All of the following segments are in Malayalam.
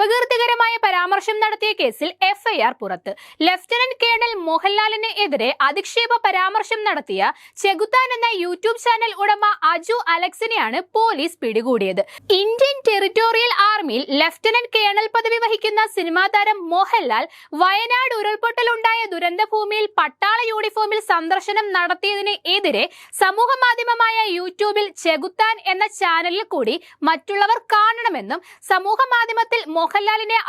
അപകീർത്തികരമായ പരാമർശം നടത്തിയ കേസിൽ എഫ്ഐആർ പുറത്ത്. ലഫ്റ്റനന്റ് കേണൽ മോഹൻലാലിന് എതിരെ അധിക്ഷേപ പരാമർശം നടത്തിയ ചെകുത്താൻ എന്ന യൂട്യൂബ് ചാനൽ ഉടമ അജു അലക്സിനെയാണ് പോലീസ് പിടികൂടിയത്. ഇന്ത്യൻ ടെറിറ്റോറിയൽ ആർമിയിൽ ലഫ്റ്റനന്റ് കേണൽ പദവി വഹിക്കുന്ന സിനിമാ താരം മോഹൻലാൽ വയനാട് ഉരുൾപൊട്ടലുണ്ടായ ദുരന്തഭൂമിയിൽ പട്ടാള യൂണിഫോമിൽ സന്ദർശനം നടത്തിയതിന് എതിരെ സമൂഹ മാധ്യമമായ യൂട്യൂബിൽ ചെകുത്താൻ എന്ന ചാനലിൽ കൂടി മറ്റുള്ളവർ കാണണമെന്നും സമൂഹ മാധ്യമത്തിൽ മോഹൻലാലിനെ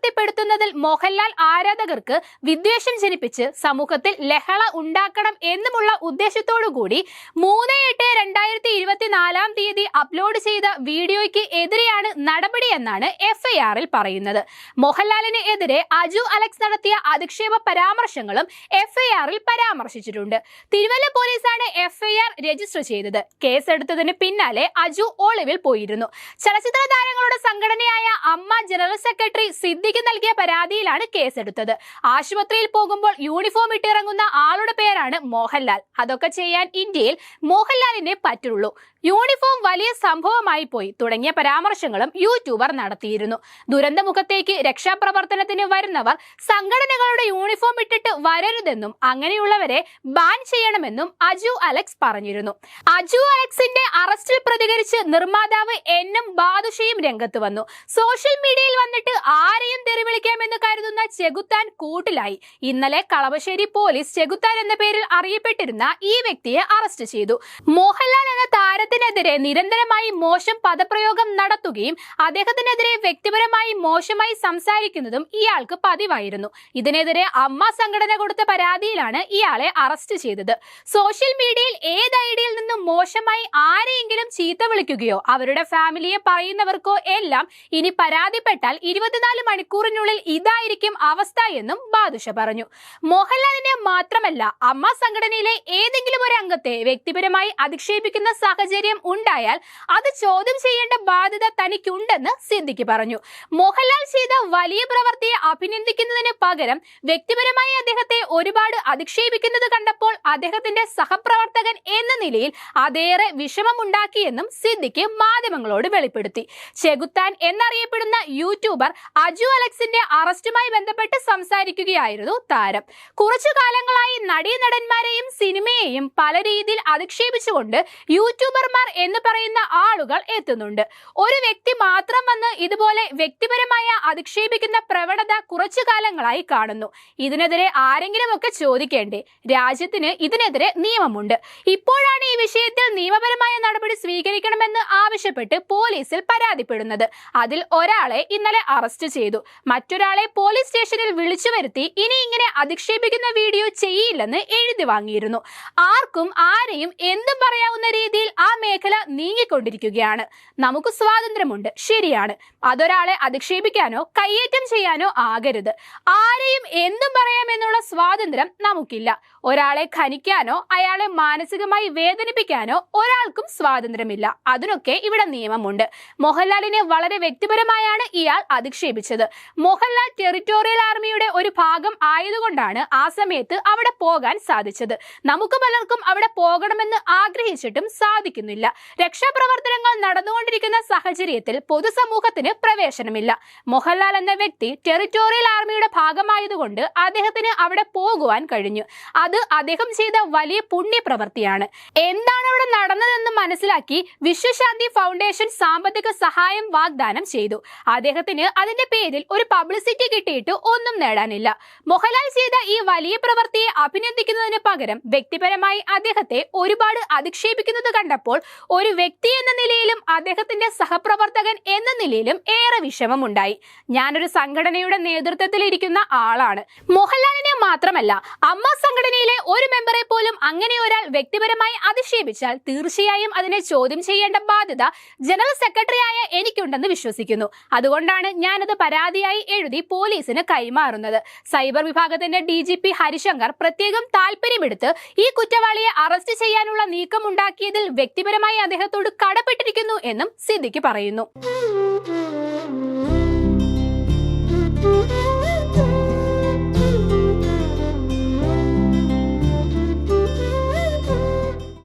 അപകീർത്തിപ്പെടുത്തുന്നതിൽ മോഹൻലാൽ ആരാധകർക്ക് വിദ്വേഷം ജനിപ്പിച്ച് സമൂഹത്തിൽ ലഹള ഉണ്ടാക്കണം എന്നുമുള്ള ഉദ്ദേശത്തോടുകൂടി മൂന്ന് എട്ട് രണ്ടായിരത്തി ഇരുപത്തിനാലാം തീയതി അപ്ലോഡ് ചെയ്ത വീഡിയോയ്ക്ക് എതിരെയാണ് നടപടിയെന്നാണ് എഫ്ഐആറിൽ പറയുന്നത്. മോഹൻലാലിന് എതിരെ അജു അലക്സ് നടത്തിയ അധിക്ഷേപ പരാമർശങ്ങളും എഫ്ഐആറിൽ പരാമർശിച്ചിട്ടുണ്ട്. തിരുവല്ല പോലീസാണ് എഫ്ഐആർ രജിസ്റ്റർ ചെയ്തത്. കേസെടുത്തതിന് പിന്നാലെ അജു ഒളിവിൽ പോയിരുന്നു. ചലച്ചിത്ര താരങ്ങളുടെ സംഘടനയായ അമ്മ ജനറൽ സെക്രട്ടറി സിദ്ദിഖ് നൽകിയ പരാതിയിലാണ് കേസെടുത്തത്. ആശുപത്രിയിൽ പോകുമ്പോൾ യൂണിഫോം ഇട്ടിറങ്ങുന്ന ആളുടെ പേരാണ് മോഹൻലാൽ. അതൊക്കെ ചെയ്യാൻ ഇന്ത്യയിൽ മോഹൻലാലിനെ പറ്റുള്ളൂ. യൂണിഫോം വലിയ സംഭവമായി പോയി. തുടങ്ങിയ പരാമർശങ്ങളും യൂട്യൂബർ നടത്തിയിരുന്നു. ദുരന്തമുഖത്തേക്ക് രക്ഷാപ്രവർത്തനത്തിന് വരുന്നവർ സംഘടനകളുടെ യൂണിഫോം ഇട്ടിട്ട് വരരുതെന്നും അങ്ങനെയുള്ളവരെ ബാൻ ചെയ്യണമെന്നും അജു അലക്സ് പറഞ്ഞിരുന്നു. അജു അലക്സിന്റെ അറസ്റ്റിൽ പ്രതികരിച്ച് നിർമ്മാതാവ് എൻ എം ബാദുഷയും രംഗത്ത് വന്നു. സോഷ്യൽ മീഡിയയിൽ വന്നിട്ട് ആരെയും ചെകുത്താൻ കൂട്ടിലായി. ഇന്നലെ കളമശ്ശേരി പോലീസ് ചെകുത്താൻ എന്ന പേരിൽ അറിയപ്പെട്ടിരുന്ന ഈ വ്യക്തിയെ അറസ്റ്റ് ചെയ്തു. മോഹൻലാൽ എന്ന താരത്തിനെതിരെ നിരന്തരമായി മോശം പദപ്രയോഗം നടത്തുകയും അദ്ദേഹത്തിനെതിരെ വ്യക്തിപരമായി മോശമായി സംസാരിക്കുന്നതും ഇയാൾക്ക് പതിവായിരുന്നു. ഇതിനെതിരെ അമ്മ സംഘടന കൊടുത്ത പരാതിയിലാണ് ഇയാളെ അറസ്റ്റ് ചെയ്തത്. സോഷ്യൽ മീഡിയയിൽ ഏത് ഐഡിയിൽ നിന്നും മോശമായി ആരെയെങ്കിലും ചീത്ത വിളിക്കുകയോ അവരുടെ ഫാമിലിയെ പറയുന്നവർക്കോ എല്ലാം ഇനി പരാതിപ്പെട്ടാൽ ഇരുപത്തിനാല് മണിക്കൂറിനുള്ളിൽ ഇതായിരിക്കും അവസ്ഥ എന്നും ബാദുഷ പറഞ്ഞു. മോഹൻലാലിനെ മാത്രമല്ല അമ്മ സംഘടനയിലെ ഏതെങ്കിലും ഒരു അംഗത്തെ വ്യക്തിപരമായി അധിക്ഷേപിക്കുന്ന സാഹചര്യം ഉണ്ടായാൽ അത് ചോദ്യം ചെയ്യേണ്ട ബാധ്യത തനിക്കുണ്ടെന്ന് സിദ്ദിഖ് പറഞ്ഞു. മോഹൻലാൽ ചെയ്ത വലിയ പ്രവൃത്തിയെ അഭിനന്ദിക്കുന്നതിന് പകരം വ്യക്തിപരമായി അദ്ദേഹത്തെ ഒരുപാട് അധിക്ഷേപിക്കുന്നത് കണ്ടപ്പോൾ അദ്ദേഹത്തിന്റെ സഹപ്രവർത്തകൻ എന്ന നിലയിൽ അതേറെ വിഷമമുണ്ടാക്കിയെന്നും സിദ്ദിഖ് മാധ്യമങ്ങളോട് വെളിപ്പെടുത്തി. ചെകുത്താൻ എന്നറിയപ്പെടുന്ന യൂട്യൂബർ അജു അലക്സിന്റെ അറസ്റ്റുമായി ബന്ധപ്പെട്ട് സംസാരിക്കുകയായിരുന്നു താരം. കുറച്ചു കാലങ്ങളായി നടീനടന്മാരെയും സിനിമയെയും പല രീതിയിൽ അധിക്ഷേപിച്ചുകൊണ്ട് യൂട്യൂബർമാർ എന്ന് പറയുന്ന ആളുകൾ എത്തുന്നുണ്ട്. ഒരു വ്യക്തി മാത്രം വന്ന് ഇതുപോലെ വ്യക്തിപരമായ അധിക്ഷേപിക്കുന്ന പ്രവണത കുറച്ചു കാലങ്ങളായി കാണുന്നു. ഇതിനെതിരെ ആരെങ്കിലും ഒക്കെ ചോദിക്കേണ്ടേ? രാജ്യത്തിന് ഇതിനെതിരെ നിയമമുണ്ട്. ഇപ്പോഴാണ് ഈ വിഷയത്തിൽ നിയമപരമായ നടപടി ആവശ്യപ്പെട്ട് പോലീസിൽ പരാതിപ്പെടുന്നത്. അതിൽ ഒരാളെ ഇന്നലെ അറസ്റ്റ് ചെയ്തു. മറ്റൊരാളെ പോലീസ് സ്റ്റേഷനിൽ വിളിച്ചു വരുത്തി ഇനി ഇങ്ങനെ അധിക്ഷേപിക്കുന്ന വീഡിയോ ചെയ്യില്ലെന്ന് എഴുതി വാങ്ങിയിരുന്നു. ആർക്കും ആരെയും എന്തും പറയാവുന്ന രീതിയിൽ ആ മേഖല നീങ്ങിക്കൊണ്ടിരിക്കുകയാണ്. നമുക്ക് സ്വാതന്ത്ര്യമുണ്ട്. ശരിയാണ്. അതൊരാളെ അധിക്ഷേപിക്കാനോ കയ്യേറ്റം ചെയ്യാനോ ആകരുത്. ആരെയും എന്തും പറയാമെന്നുള്ള സ്വാതന്ത്ര്യം നമുക്കില്ല. ഒരാളെ ഖനിക്കാനോ അയാളെ മാനസികമായി വേദനിപ്പിക്കാനോ ഒരാൾക്കും സ്വാതന്ത്ര്യമില്ല. അതിനൊക്കെ ഇവിടെ നിയമമുണ്ട്. മോഹൻലാലിനെ വളരെ വ്യക്തിപരമായാണ് ഇയാൾ അധിക്ഷേപിച്ചത്. മോഹൻലാൽ ടെറിറ്റോറിയൽ ആർമിയുടെ ഒരു ഭാഗം ആയതുകൊണ്ടാണ് ആ സമയത്ത് അവിടെ പോകാൻ സാധിച്ചത്. നമുക്ക് പലർക്കും അവിടെ പോകണമെന്ന് ആഗ്രഹിച്ചിട്ടും സാധിക്കുന്നില്ല. രക്ഷാപ്രവർത്തനങ്ങൾ നടന്നുകൊണ്ടിരിക്കുന്ന സാഹചര്യത്തിൽ പൊതുസമൂഹത്തിന് പ്രവേശനമില്ല. മോഹൻലാൽ എന്ന വ്യക്തി ടെറിറ്റോറിയൽ ആർമിയുടെ ഭാഗമായതുകൊണ്ട് അദ്ദേഹത്തിന് അവിടെ പോകുവാൻ കഴിഞ്ഞു. അത് അദ്ദേഹം ചെയ്ത വലിയ പുണ്യപ്രവൃത്തിയാണ് എന്താണ് അവിടെ നടന്നതെന്ന് മനസ്സിലാക്കി വിശ്വശാന്തി ഫൗണ്ടേഷൻ സാമ്പത്തിക സഹായം വാഗ്ദാനം ചെയ്തു. അദ്ദേഹത്തിന് അതിന്റെ പേരിൽ ഒരു പബ്ലിസിറ്റി കിട്ടിയിട്ട് ഒന്നും നേടാനില്ല. മോഹൻലാൽ ചെയ്ത ഈ വലിയ പ്രവൃത്തിയെ അഭിനന്ദിക്കുന്നതിന് പകരം വ്യക്തിപരമായി അദ്ദേഹത്തെ ഒരുപാട് അധിക്ഷേപിക്കുന്നത് കണ്ടപ്പോൾ ഒരു വ്യക്തി എന്ന നിലയിലും അദ്ദേഹത്തിന്റെ സഹപ്രവർത്തകൻ എന്ന നിലയിലും ഏറെ വിഷമമുണ്ടായി. ഞാനൊരു സംഘടനയുടെ നേതൃത്വത്തിൽ ഇരിക്കുന്ന ആളാണ്. മോഹൻലാലിനെ മാത്രമല്ല അമ്മ സംഘടനയിലെ ഒരു മെമ്പറെ പോലും അങ്ങനെ ഒരാൾ വ്യക്തിപരമായി അധിക്ഷേപിച്ചാൽ തീർച്ചയായും അതിനെ ചോദ്യം ചെയ്യേണ്ട ബാധ്യത ജനറൽ സെക്രട്ടറിയായ എനിക്കുണ്ടെന്ന് വിശ്വസിക്കുന്നു. അതുകൊണ്ടാണ് ഞാനത് പരാതിയായി എഴുതി പോലീസിന് കൈമാറുന്നത്. സൈബർ വിഭാഗത്തിന്റെ ഡി ജി പി ഹരിശങ്കർ പ്രത്യേകം താല്പര്യമെടുത്ത് ഈ കുറ്റവാളിയെ അറസ്റ്റ് ചെയ്യാനുള്ള നീക്കമുണ്ടാക്കിയതിൽ വ്യക്തിപരമായി അദ്ദേഹത്തോട് കടപ്പെട്ടിരിക്കുന്നു എന്നും സിദ്ദിഖ് പറയുന്നു.